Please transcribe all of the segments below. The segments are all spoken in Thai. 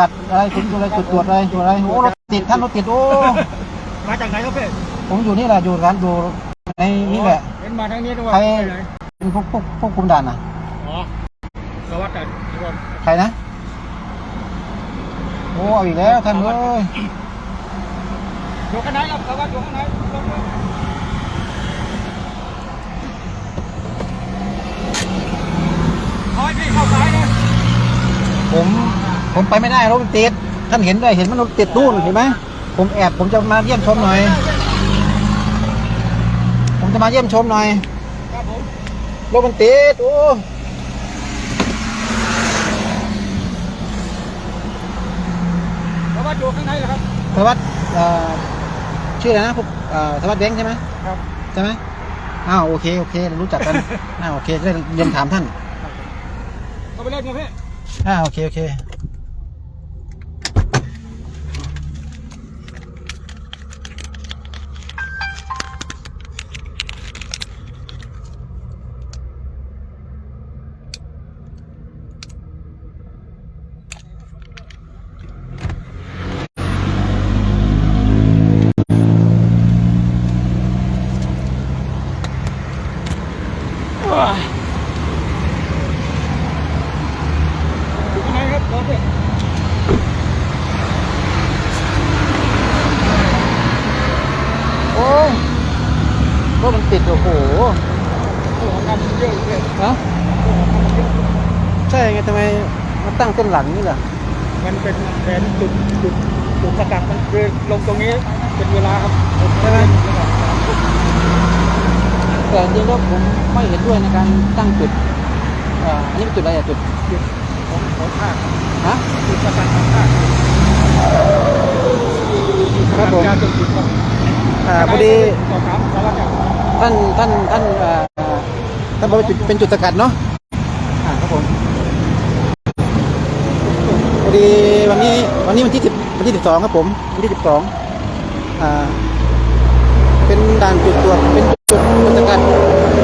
กัดอะไรจุดอะไรจุดตรวจอะไรตรวจอะไรโอ้รถติดท่านรถติดโอ้มาจากไหนครับพี่ผมอยู่นี่แหละอยู่ร้านอยู่ในนี่แหละเห็นมาทางนี้ด้วยใครไปไหนเป็นพวกพวกพวกคุมด่านน่ะอ๋อสวัสดิ์ทุกคนใครนะโอ้เอาอีกแล้วท่านเอ้ยอยู่ข้างไหนครับสวัสดิ์อยู่ข้างไหนลงเลยขอให้พี่เข้าซ้ายนะผม ผมไปไม่ได้รถมันติดท่านเห็นด้วยเห็นมันรถติดนู่นเห็นไหมผมแอบผมจะมาเยี่ยมชมหน่อย ผมจะมาเยี่ยมชมหน่อยครับผมรถมันติดโอ้สวัสดิ์อยู่ข้างในเหรอครับสวัสดิ์เอ่อชื่ออะไรนะพวกเอ่อสวัสดิ์แบงค์ใช่ไหมครับใช่ไหมอ้าวโอเคโอเครู้จักกันอ้าวโอเคจะได้เรียนถามท่านเข้าไปเล่นกันพี่อ่าโอเคโอเคว้าย อยู่ข้างในครับรถพี่ โอ้ย รถมันติดโอ้โหโอ้โหงานมันเยอะเลยเนาะใช่ไงทำไมมาตั้งเส้นหลังนี่ล่ะมันเป็นแผนจุดจุดจุดสกัดมันคือลงตรงนี้เป็นเวลาครับใช่ไหมแต่จริงๆแล้วผมไม่เห็นด้วยในการตั้งจุดอ่าอันนี้เป็นจุดอะไรอะจุดจุดของของภาคฮะจุดสกัดของภาคครับผมการจุดจุดครับอ่าพอดีสอบถามสารวัตรครับ ท่านท่านท่านเอ่อท่านบอกว่าจุดเป็นจุดสกัดเนาะอ่าครับผมพอดีวันนี้วันนี้วันที่สิบวันที่สิบสองครับผมวันที่สิบสองอ่าเป็นด่านจุดตรวจเป็นจุดจุดสกัด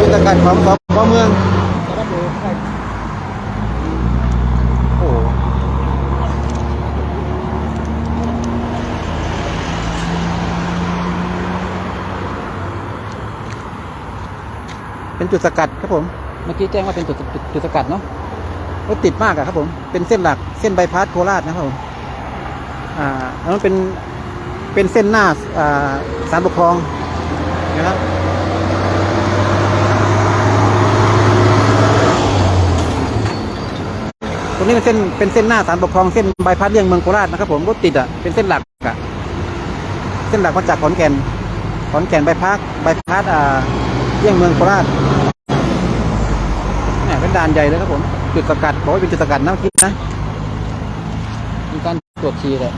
จุดสกัดของสพเมือง สารวัตรดูใช่ โอ้โห เป็นจุดสกัดครับผม เมื่อกี้แจ้งว่าเป็นจุดจุดจุดสกัดเนาะรถติดมากอะครับผม เป็นเส้นหลักเส้นใบพัดโคราชนะครับผม อ่าแล้วมันเป็นเป็นเส้นหน้าอ่าสารปกครองนะครับตรงนี้เป็นเส้นเป็นเส้นหน้าสารปกครองเส้นบายพาสเลี่ยงเมืองโคราชนะครับผมรถติดอะเป็นเส้นหลักอะเส้นหลักมาจากขอนแก่นขอนแก่นบายพาสบายพาสอ่าเลี่ยงเมืองโคราชเนี่ยเป็น ด่านใหญ่เลยครับผม จุดสกัดบอกว่าเป็นจุดสกัดนะเมื่อกี้นะ มีการตรวจฉี่เลย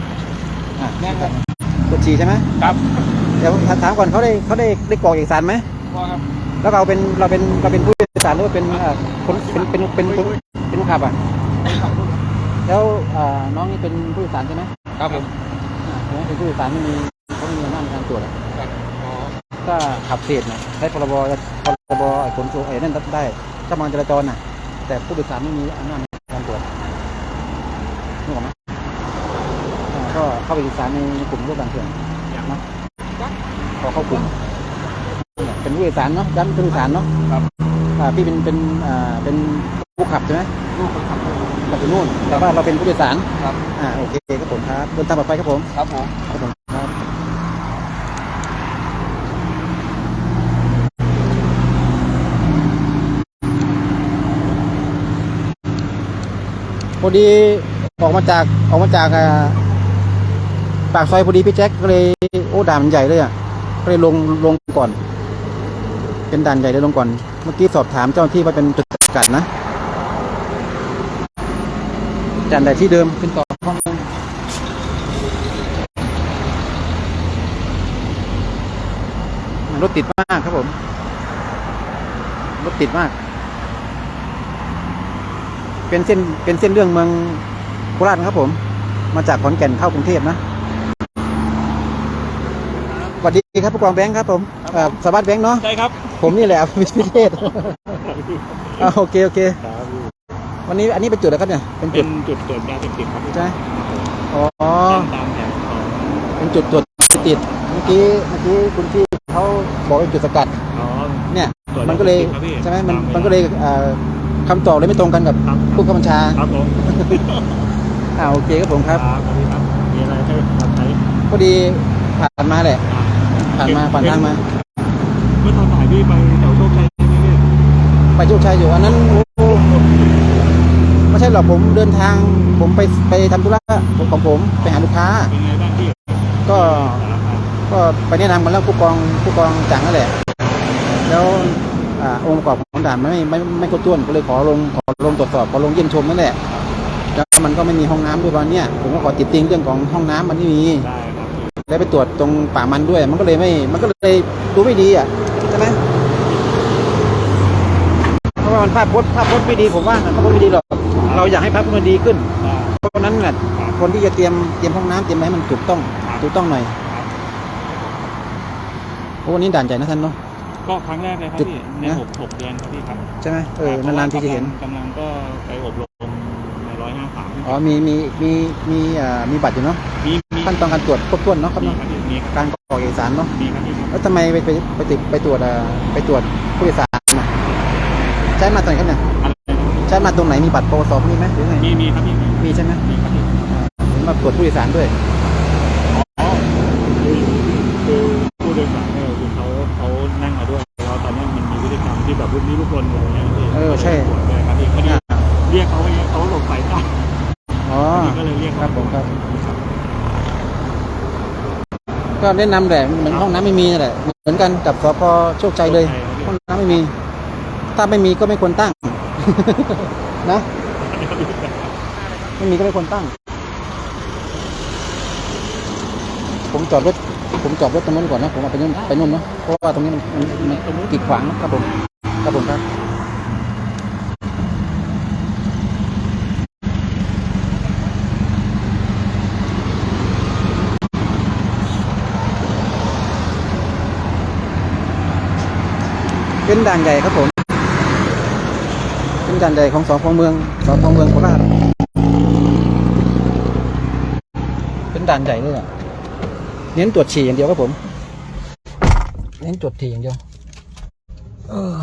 อะแน่นครับตรวจฉี่ใช่ไหมครับเดี๋ยวถามก่อนเขาได้เขาได้ได้กรอกเอกสารไหมพอครับแล้วเราเป็นเราเป็นเราเป็นผู้โดยสารหรือว่าเป็นอ่าคนเป็นเป็นเป็นเป็นเป็นคนขับอะแล้วอ่าน้องนี่เป็นผู้โดยสารใช่ไหมครับผมอ่าใช่ไหมเป็นผู้โดยสารไม่มีเขาไม่มีอำนาจในการตรวจอะครับอ๋อถ้าขับเศษนะใช้พรบพรบไอ้ขนส่งไอ้นั่นได้ถ้ามันจราจรน่ะ แต่ผู้โดยสารไม่มีอำนาจในการตรวจนึกออกไหมอ่าก็เข้าไปศึกษาในกลุ่มรถบางเถื่อนนะพอเข้ากลุ่มเนี่ยเป็นผู้โดยสารเนาะย้ำเป็นผู้โดยสารเนาะครับ อ่าพี่เป็นเป็นอ่าเป็นผู้ขับใช่ไหมลูกคนขับขับอยู่นู่นแต่ว่าเราเป็นผู้โดยสารครับ อ่าโอเคครับผมครับเดินทางปลอดภัยครับผมครับผมครับผมครับ พอดีออกมาจากออกมาจากปากซอยพอดีพี่แจ็คก็เลยโอ้ด่านมันใหญ่เลยอะก็เลยลงลงก่อน เป็นด่านใหญ่เลยลงก่อน เมื่อกี้สอบถามเจ้าหน้าที่ว่าเป็นจุดสกัดนะด่านใหญ่ที่เดิมเป็นต่อข้อมูลรถติดมากครับผม รถติดมาก เป็นเส้นเป็นเส้นเรื่องเมืองโคราชนะครับผม มาจากขอนแก่นเข้ากรุงเทพนะสวัสดีครับผู้กองแบงค์ครับผมเอ่อสวัสดิ์แบงค์เนาะใช่ครับ ผมนี่แหละพิเทศอ่าโอเคโอเคครับวันนี้อันนี้เป็นจุดอะไรครับเนี่ยเป็นจุเป็ดนจุดตรวจยาเสพติดครับใช่ไหมอ๋อ ตามแผนของเป็นจุดตรวจติดเมื่อกี้เมื่อกี้คุณที่เขาบอกเป็นจุดสกัด อ๋อเนี่ย ตรวจมันก็เลยครับพี่ใช่ไหมมันตามเวลามันก็เลยเอ่อ คำตอบเลยไม่ตรงกันกับครับ ผู้กำกับบัญชาครับผมอ่าโอเคครับผมครับครับ สวัสดีครับมีอะไรให้รับใช้พอดีผ่านมาแหละ ผ่านมาผ่านทางมา เมื่อตอนถ่ายพี่ไปแถวโชคชัยใช่ไหมพี่ไปโชคชัยอยู่อันนั้นโอ้โหไม่ใช่หรอกผมเดินทาง ผมไปไปทำธุระของผมไปหาลูกค้า เป็นไงบ้างพี่ก็ สารภาพก็ไปแนะนำกันแล้วผู้กองผู้กองจังนั่นแหละ แล้ว องค์ประกอบของด่านไม่ไม่ไม่ครบถ้วนก็เลยขอลงขอลงตรวจสอบขอลงเยี่ยมชมนั่นแหละแล้วมันก็ไม่มีห้องน้ำด้วยตอนเนี้ยผมก็ขอติดติงเรื่องของห้องน้ำมันไม่มีได้ครับแล้วไปตรวจตรงป่ามันด้วย มันก็เลยไม่ มันก็เลยดูไม่ดีอะใช่ไหมเพราะว่ามันภาพพจน์ภาพพจน์ไม่ดีผมว่าภาพพจน์ไม่ดีหรอกเราอยากให้ภาพพจน์มันดีขึ้นเพราะนั้นน่ะคนที่จะเตรียมเตรียมห้องน้ำเตรียมอะไรให้มันถูกต้องถูกต้องหน่อยวันนี้ด่านใหญ่นะท่านเนาะ ก็ครั้งแรกเลยครับจุดพี่ในนะหกหกเดือนครับพี่ครับใช่ไหมเออนานๆที่จะเห็นกำลังก็ไปอบรมในร้อยห้าสามอ๋อมีมีมีมีอ่ามีบัตรอยู่เนาะมีมีขั้นตอนการตรวจครบถ้วนเนาะครับมีเนาะครับพี่มีการกรอกเอกสารเนาะมีครับพี่ครับแล้วทำไมไปไปไปติดไปตรวจอ่าไปตรวจผู้โดยสารน่ะใช้มาตรงไหนครับเนี่ยอะไรนะใช้มาตรงไหนมีบัตรปวสมีไหมหรือไงมีมีครับพี่มีมีใช่ไหมมีครับพี่เห็นมาตรวจผู้โดยสารด้วย อ๋อคือคือผู้โดยสารเนี่ยคือเขาเขานั่งมาด้วยแล้วตอนนี้มันมีพฤติ กรรมที่แบบรุ่นนี้รุ่นคนอะไรอย่างเงี้ยพี่เออใช่ ปวดเลยครับพี่เขาเรียกเรียกเขาไว้เขาหลบสายตาอ๋อพี่ก็เลยเรียกครับผมครับ ก็แนะนำแหละเหมือนห้องน้ำไม่มีนั่นแหละเหมือนกันกับสพโชคชัยเลย ห้องน้ำไม่มี ถ้าไม่มีก็ไม่ควรตั้ง นะ ไม่มีก็ไม่ควรตั้ง ผมจอดรถผมจอดรถตรงนู้นก่อนนะ ผมเอาไปนู่นไปนู่นเนาะเพราะว่าตรงนี้มันมันมันกีดขวางนะครับผม ครับผมครับเป็นด่านใหญ่ครับผม เป็นด่านใหญ่ของสองพเมืองสองพเมืองโคราชเป็นด่านใหญ่เลยอะเน้นตรวจฉี่อย่างเดียวครับผม เน้นตรวจฉี่อย่างเดียว เออ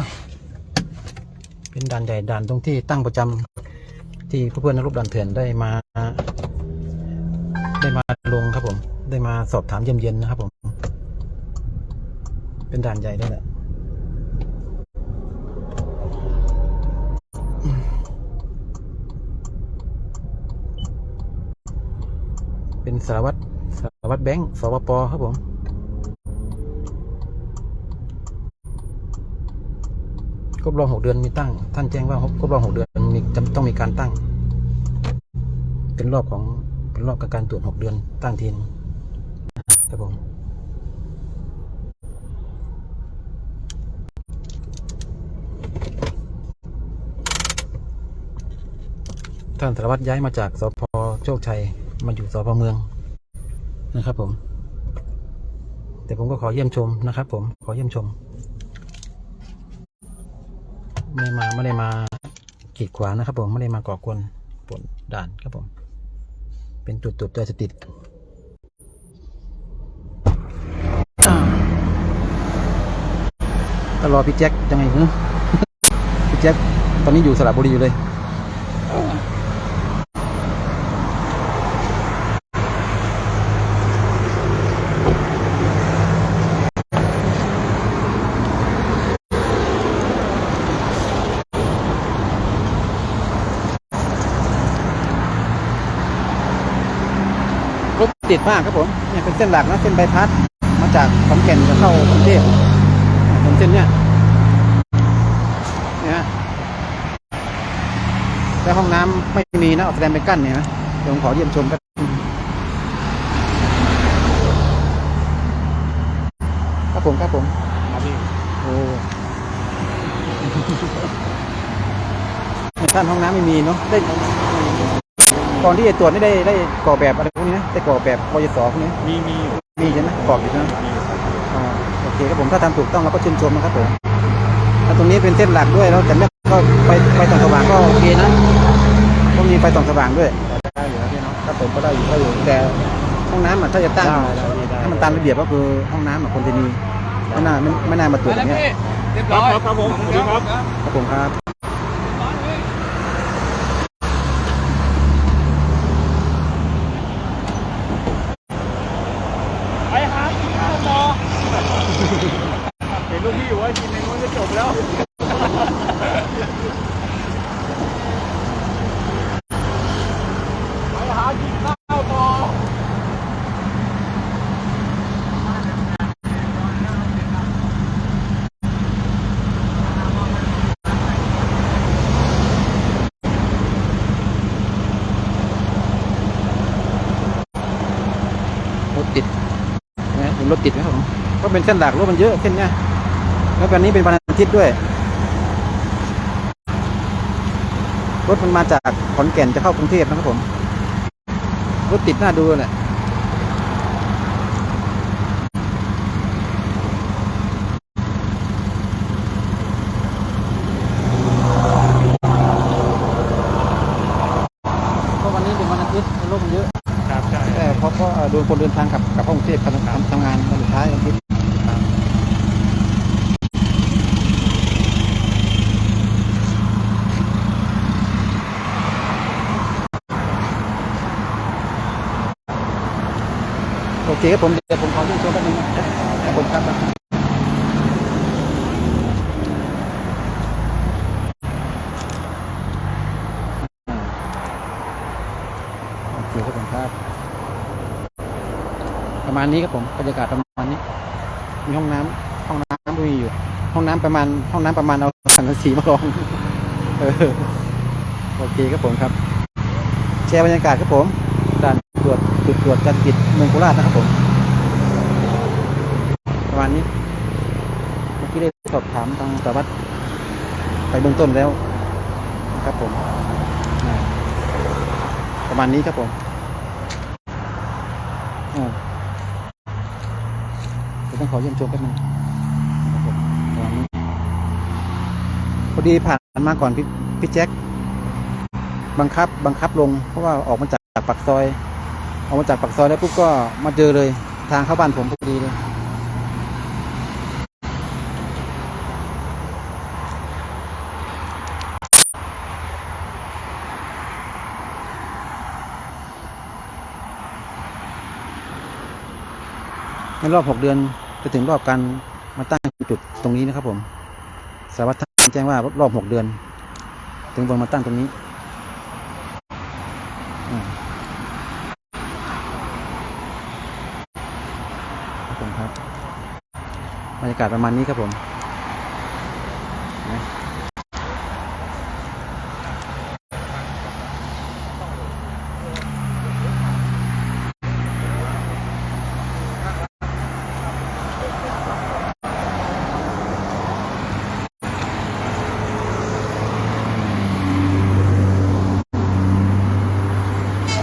เป็นด่านใหญ่ด่านตรงที่ตั้งประจำที่เพื่อนๆนักรบด่านเถื่อนได้มา ได้มาลงครับผม ได้มาสอบถามเยี่ยมเย็นนะครับผม เป็นด่านใหญ่ด้วยแหละเป็นสารวัตรสารวัตรแบงค์สวปครับผม ครบรอบหกเดือนมีตั้ง ท่านแจ้งว่าครบรอบหกเดือนมีจำต้องมีการตั้ง เป็นรอบของเป็นรอบการตรวจหกเดือนตั้งทีนครับผมท่านสารวัตรย้ายมาจากสพโชคชัยมาอยู่สพเมืองนะครับผม แต่ผมก็ขอเยี่ยมชมนะครับผมขอเยี่ยมชม ไม่ได้มาไม่ได้มากีดขวางนะครับผมไม่ได้มาก่อกวนปนด่านครับผม เป็นจุดตรวจยาเสติดอ่าก็รอพี่แจ็คยังไงฮะพี่แจ็คตอนนี้อยู่สระบุรีอยู่เลย ติดมากครับผมเนี่ยเป็นเส้นหลักนะเส้นใบพัด มาจากขอนแก่นจะเข้ากรุงเทพผมเส้นเนี้ยเนี่ยฮะแล้วห้องน้ำไม่มีนะเอาแสดงไปกั้นเนี่ยนะเดี๋ยวผมขอเยี่ยมชมกันครับผมครับผมครับพี่โอ้ท่านห้องน้ำไม่มีเนาะได้ ก่อนที่จะตรวจนี่ได้ได้กรอกแบบอะไรพวกนี้นะได้กรอกแบบปยสพวกนี้มีมีอยู่มีใช่ไหมกรอกอยู่ใช่ไหมมีอยู่ครับอ่าโอเคครับผมถ้าทำถูกต้องเราก็ชื่นชมนะครับผมถ้าตรงนี้เป็นเส้นหลักด้วยแล้วแต่ไม่ก็ไปไปต่างจังหวัดก็โอเคนะก็มีไฟส่องสว่างด้วยได้อยู่แล้วพี่เนาะครับผมก็ได้อยู่ได้อยู่แต่ห้องน้ำอะถ้าจะตั้งได้ได้ได้ให้มันตามระเบียบก็คือห้องน้ำอะคนจะมีไม่น่าไม่ไม่น่ามาตรวจอย่างเงี้ยเรียบครัร้บอยครับครับผมสวัสดีครับ ครับผมครับ ไปหากินข้าวต่อเห็นลูกพี่อยู่ ว่ากินในนู้นจะจบแล้วไปหากินข้าวต่อรถติดนะเห็นรถติดไหมครับผมก็เป็นเส้นหลักรถมันเยอะเส้นเนี้ย แล้ววันนี้เป็นวันอาทิตย์ด้วย รถมันมาจากขอนแก่นจะเข้ากรุงเทพนะครับผม รถติดน่าดูแหละเพราะวันนี้เป็นวันอาทิตย์รถมันเยอะครับใช่แต่เพราะก็โดนคนเดินทางกลับกลับเข้ากรุงเทพทำทำทำงานวันสุดท้ายวันอาทิตย์ โอเครับผมเดี๋ยวผมขอยื่นโชว์แป๊บนึงนะครับผมครับโอเคครับผมครับ ประมาณนี้ครับผมบรรยากาศประมาณนี้ มีห้องน้ำห้องน้ำมีอยู่ ห้องน้ำประมาณ ห้องน้ำประมาณเอาสังกะสีมาลองเออโอเคครับผมครับ แชร์บรรยากาศครับผมด่านตรวจ จุดตรวจการปิดเมืองโคราชนะครับผมประมาณนี้เมื่อกี้ได้สอบถามทางสารวัตรไปเบื้องต้นแล้วนะครับผมประมาณนี้ครับผมเดี๋ยวต้องขอเยี่ยมชมแป๊บนึงครับผมประมาณนี้พอดีผ่านมาก่อนพี่พี่แจ็คบังคับ บังคับลง เพราะว่าออกมาจากปากซอย ออกมาจากปากซอยแล้วปุ๊บก็มาเจอเลยทางเข้าบ้านผมพอดีเลยในรอบหกเดือนจะถึงรอบการมาตั้งจุดตรงนี้นะครับผม สารวัตรท่านแจ้งว่ารอบหกเดือน ถึงวันมาตั้งตรงนี้อ่าครับผมครับบรรยากาศประมาณนี้ครับผมนะ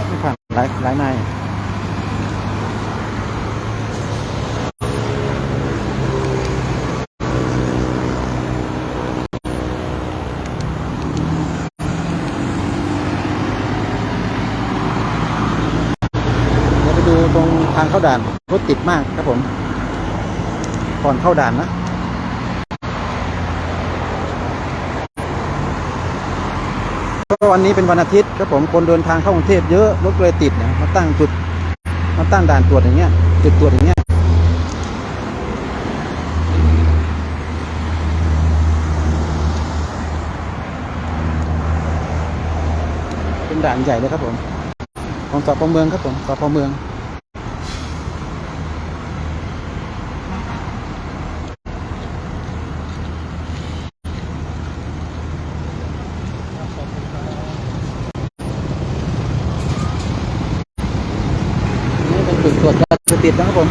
ไม่ผ่านหลายหลายนายเดี๋ยวไปดูตรง ทางเข้าด่านรถติดมากครับผมก่อนเข้าด่านนะก็วันนี้เป็นวันอาทิตย์ครับผมคนเดินทางเข้ากรุงเทพเยอะรถเลยติดนะมาตั้งจุดมาตั้งด่านตรวจอย่างเงี้ยจุดตรวจอย่างเงี้ยเป็นด่านใหญ่เลยครับผมของสพเมืองครับผมสพเมือง จุดตรวจยาเสพติดนะครับผม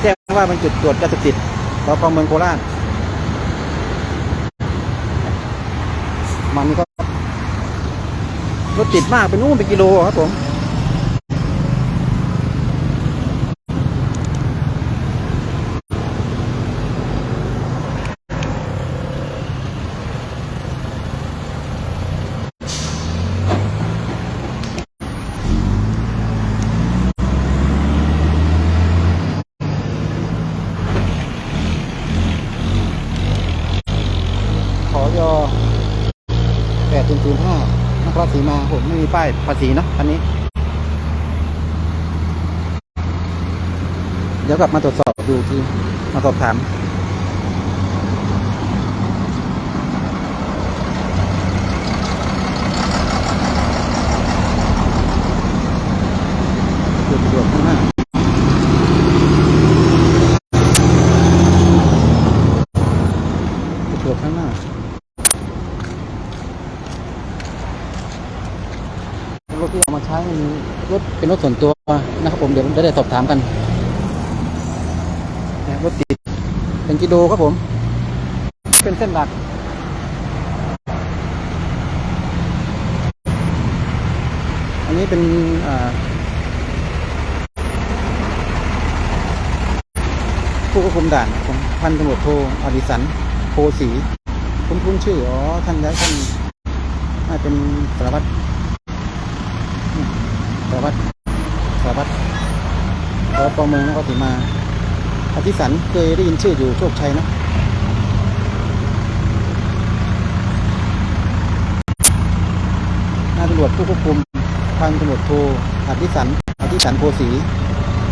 แจ้งว่าเป็นจุดตรวจยาเสพติดสพเมืองโคราชมันก็รถติดมากเป็นนู่นเป็นกิโลครับผม ผมไม่มี ป้ายภาษีเนาะคันนี้ เดี๋ยวกลับมาตรวจสอบดูอีกทีมาสอบถาม เดือดเดือดข้างหน้าเดือดข้างหน้ารถที่เอามาใช้มันรถ เป็นรถส่วนตัวนะครับผมเดี๋ยวจะได้สอบถามกันรถติดเป็นกิโลครับผม เป็นเส้นหลักอันนี้เป็นผู้ควบคุมด่านของพันตำรวจโทอดิสันโพสีคุ้นคุ้นชื่อ อ๋อ ท่านย้ายท่านน่าเป็นสารวัตรสารวัตรารวัตรสารวัตรปเมืองนครศรีมาอธิสันเคยได้ยินชื่ออยู่โชคชัยนะนายตำรวจผู้ควบคุมพันตำรวจโทอธิสันอธิสันโพสี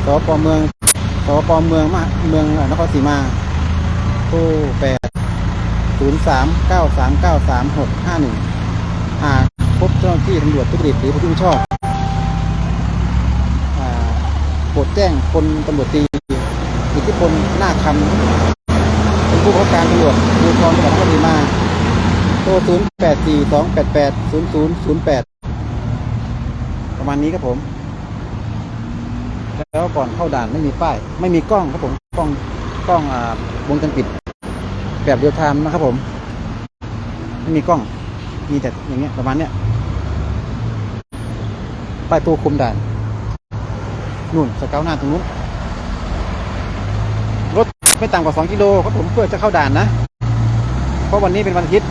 สปเมืองสปเมืองมาเมืองนครศรีมาโทรแปดศูนย์สามเก้าสามเก้าสามหกห้าหนึ่งหากพบเจ้าหน้าที่ตำรวจทุจริตหรือผู้ที่ไม่ชอบอ่าโปรดแจ้งพลตำรวจตีอิทธิพลหน้าคำเป็นผู้ประการตำรวจภูธรจังหวัดนครศรีมาโทรศูนย์แปดสี่สองแปดแปดศูนย์ศูนย์ศูนย์แปดประมาณนี้ครับผม แล้วก่อนเข้าด่านไม่มีป้าย ไม่มีกล้องครับผม กล้องกล้องอ่าวงจรปิด แบบเรียลไทม์นะครับผม ไม่มีกล้อง มีแต่อย่างเงี้ยประมาณเนี้ยป้ายตัวคุมด่าน นู่นสเกลหน้าตรงนู้นรถไม่ต่ำกว่า 2 กิโลครับผมเพื่อจะเข้าด่านนะ เพราะวันนี้เป็นวันอาทิตย์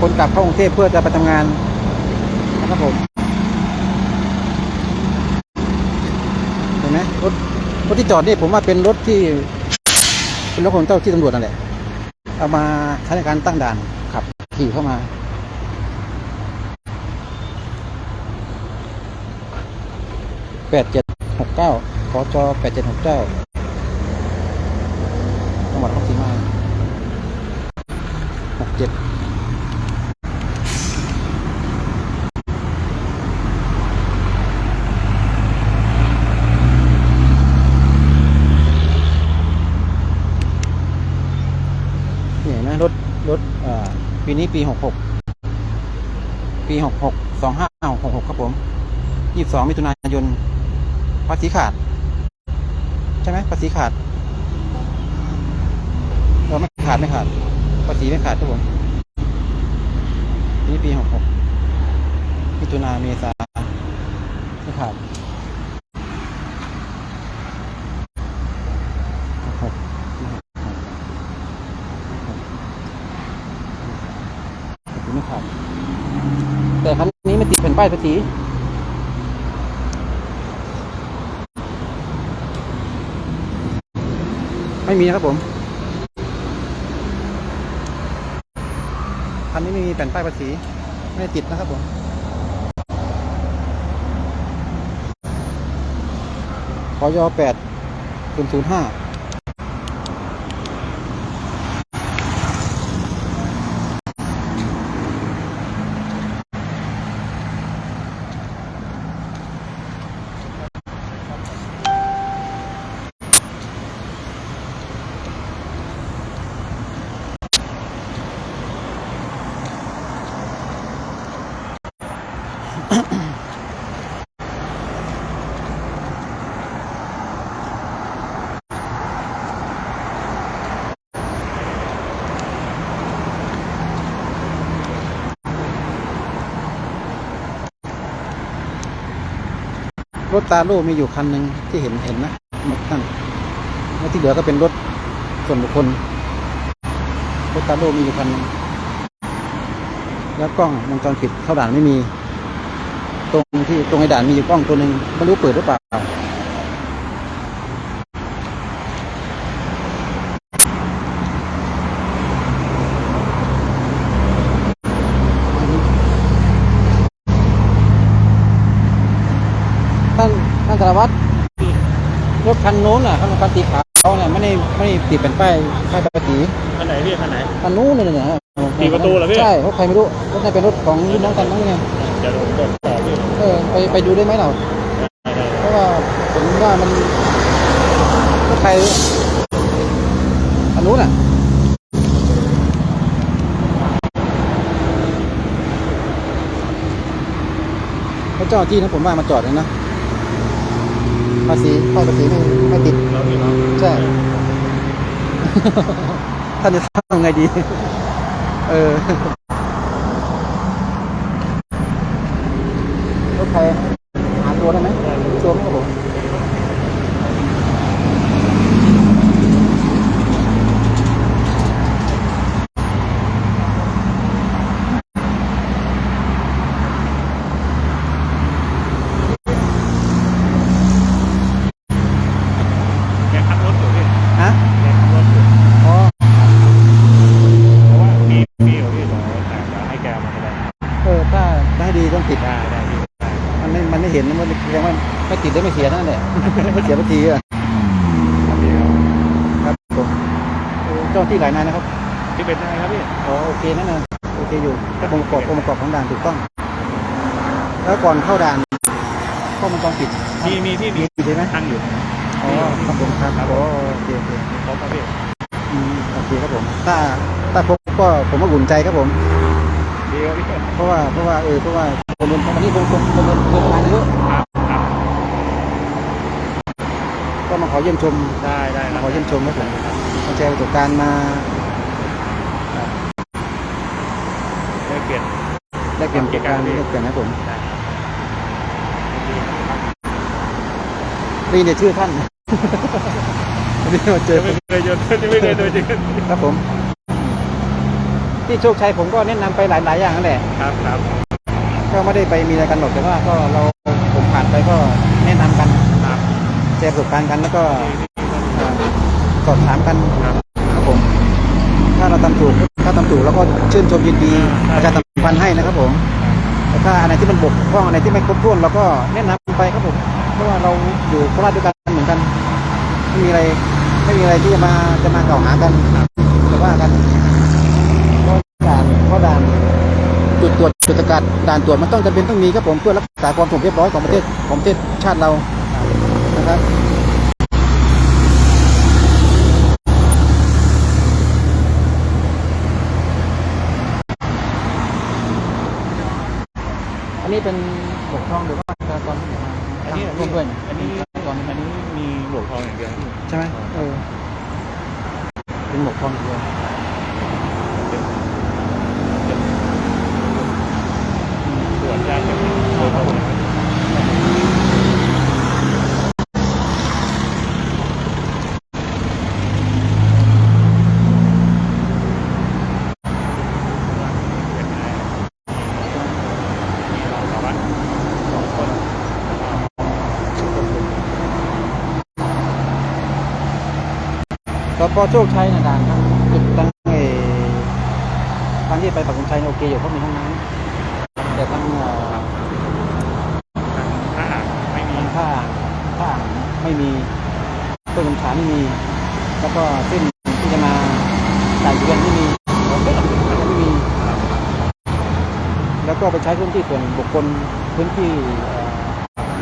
คนกลับเข้ากรุงเทพเพื่อจะไปทำงานนะครับผมเห็นไหมรถรถที่จอดนี่ผมว่าเป็นรถที่เป็นรถของเจ้าที่ตำรวจนั่นแหละเอามาใช้ในการตั้งด่านขับขี่เข้ามา แปดเจ็ดหกเก้าขอจอแปดเจ็ดหกเก้าจังหวัดนครศรีมาหกเจ็ดเนี่เห็นไหมรถรถอ่อปีนี้ปีหกหกปีหกหกสองห้าหกหกครับผมยี่สิบสองมิถุนายน ภาษีขาด ใช่ไหมภาษีขาดเราไม่ขาดไม่ขาดภาษีไม่ขาดครับผมปีนี้ปีหกหกมิถุนาเมษาไม่ขาดหกหกหกหกไม่ขาดแต่คันนี้ไม่ติดแผ่นป้ายภาษี ไม่มีนะครับผมคันนี้ไม่มีแผ่นป้ายภาษี ไม่ได้ติดนะครับผมขอยอแปดศูนย์ศูนย์ห้า ร ถตาโล่มีอยู่คันหนึ่งที่เห็นเห็นนะหมดนั่นแล้วที่เหลือก็เป็นรถส่วนบุคคลรถตาโล่มีอยู่คันนึงแล้วกล้องวงจรปิดเข้าด่านไม่มี ตรงที่ตรงไอ้ด่านมีอยู่กล้องตัวหนึ่งไม่รู้เปิดหรือเปล่า ท่าน สารวัตรรถคันโน้นอะคันคันสีขาวเนี่ยไม่ได้ไม่ได้ติดเป็นป้ายป้ายปกติอันไหนพี่อันไหนคันนู้นเนี่ยเนี่ยสี่ประตูเหรอพี่ใช่เพราะใครไม่รู้รถน่าเป็นรถของรุ่นน้องกันมั้งเนี่ยเดี๋ยวผมตรวจสอบพี่เออไปไปดูได้ไหมเราได้ได้เพราะว่าผมว่ามันรถใครคันนู้นอะพระเจ้าที่นะผมว่ามาจอดเลยนะ ภาษีเข้าภาษีไม่ไม่ติด แล้วพี่เนาะใช่ ท่านจะทำไงดี เออ รถไฟหาตัวได้ไหมตัวไหมครับผม แกขับรถอยู่พี่ ฮะ แกขับรถอยู่ อ๋อ เพราะว่ามีมีอยู่พี่บอกว่าแต่จะให้แกมาแสดง เออ ถ้าได้ดีต้องติด ได้ได้พี่ได้ มันไม่ มันไม่เห็นมันแสดงว่าไม่ติดได้ไม่เสียนั่นแหละ ไม่เสียบัทีอะ ครับพี่ครับ ครับผมเออเจ้าที่หลายนายนะครับ พี่เป็นได้ครับพี่ อ๋อโอเคนั่นนะโอเคอยู่ถ้าองค์ประกอบองค์ประกอบของด่านถูกต้อง แล้วก่อนเข้าด่าน ก็มันต้องปิดมีมีพี่มีมีใช่ไหมตั้งอยู่อ๋อครับผมครับอ๋อโอเคโอเคครบครับพี่อืมโอเคครับผม ถ้าถ้าพบก็ผมก็อุ่นใจครับผมดีครับพี่ครับเพราะว่าเพราะว่าเออเพราะว่าคนเดินวันนี้คนคนคนเดินเดินทางเยอะครับก็มาขอเยี่ยมชมได้ได้คมารับขอเยี่ยมชมครับผมมาแชร์ประสบการณ์มาได้เปลี่ยนได้เปลี่ยนประสบการณ์ได้เปลี่ยนนะผม ได้ นี่เนี่ยชื่อท่านวันนี้มาเจอไม่เคยเจอจะไม่เคยเจอจริงครับผมที่โชคชัยผมก็แนะนำไปหลาย ๆ อย่างนั่นแหละครับครับก็ไม่ได้ไปมีอะไรกันหรอกแต่ว่าก็เราผมผ่านไปก็แนะนำกันครับแชร์ประสบการณ์กันแล้วก็สอบถามกันครับผมถ้าเราทำถูกถ้าทำถูกเราก็ชื่นชมยินดีประชาสัมพันธ์ให้นะครับผมแต่ถ้าอะไรที่มันบกพร่องอะไรที่ไม่ครบถ้วนเราก็แนะนำไปครับผม เพราะว่าเราอยู่โคราชด้วยกันเหมือนกันไม่มีอะไรไม่มีอะไรที่จะมาจะมาเก่าวหากันแต่ว่ากันเพราะด่านเพราะด่านจุดตรวจจุดสกัดด่านตรวจมันต้องจำเป็นต้องมีครับผมเพื่อรักษาความสงบเรียบร้อยของประเทศของประเทศชาติเรานะครับอันนี้เป็นบกพร่องหรือว่าจราจรที่ไหน อันนี้ร่วมด้วยอันนี้จราจรอันนี้มีหลวงทองอย่างเดียวพี่ใช่ไหมเออเป็นบกพร่องอย่างเดียวตรวจยากอย่างนี้โดยเขาบอกนะครับมีเราสารวัตรสองคนแล้วก็ สปโชคชัยนะด่านครับจุดตั้งเออทางที่ไปปักธงชัยโอเคอยู่เพราะมีห้องน้ำแต่ทางท่าไม่มีท่าท่าไม่มีต้นลำฉานไม่มี แล้วก็เส้นที่จะมาจ่ายเงินไม่มีไม่มี แล้วก็ไปใช้พื้นที่ส่วนบุคคลพื้นที่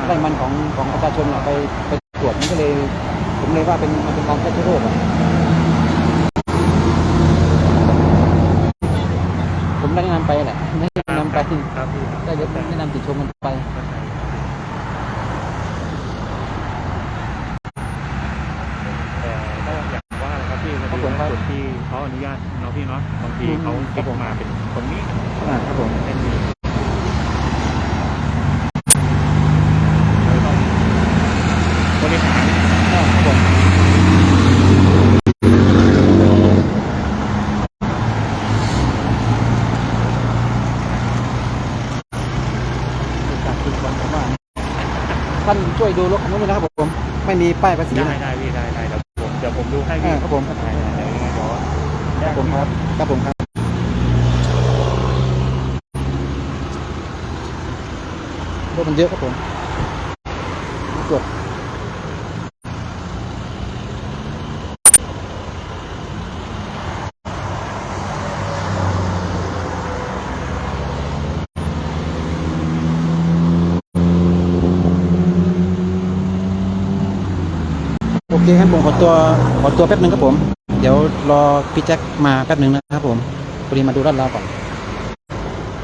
ไร่มันของของประชาชนไปไป วจมันก็เลย ผมเลยว่าเป็นมันเป็นการแพร่เชื้อโรคอะผมได้แนะนำไปแหละได้แนะนำไปครับพี่ได้แนะนำติดชมกันไป แต่ก็อย่างว่านะครับพี่ ครับผมครับ ส่วนที่เขาอนุญาตเนาะพี่เนาะบางที อืม เขา ครั ติ บ ด ผม มาเป็นคนนี้ อ่าครับผม เส้นนี้เลยต้องบริหาร อ่าครับผมจากคุณคนผมว่า ท่านช่วยดูรถของนู้นด้วยนะครับผม ไม่มีป้ายภาษีได้นะได้พี่ได้ได้เดี๋ยวผมเดี๋ยวผมดูให้อ่าพี่ครับผมได้ได้เดี๋ยวยังไงเดี๋ยวครับผมครับครับผมครับ รถมันเยอะครับผมตรวจโอเคครับผมขอ ตัวขอตัวแป๊บนึงครับผม เดี๋ยวรอพี่แจ็คมาแป๊บนึงนะครับผมพอดีมาดูรถเราก่อน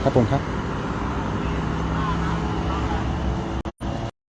ครับผมครับ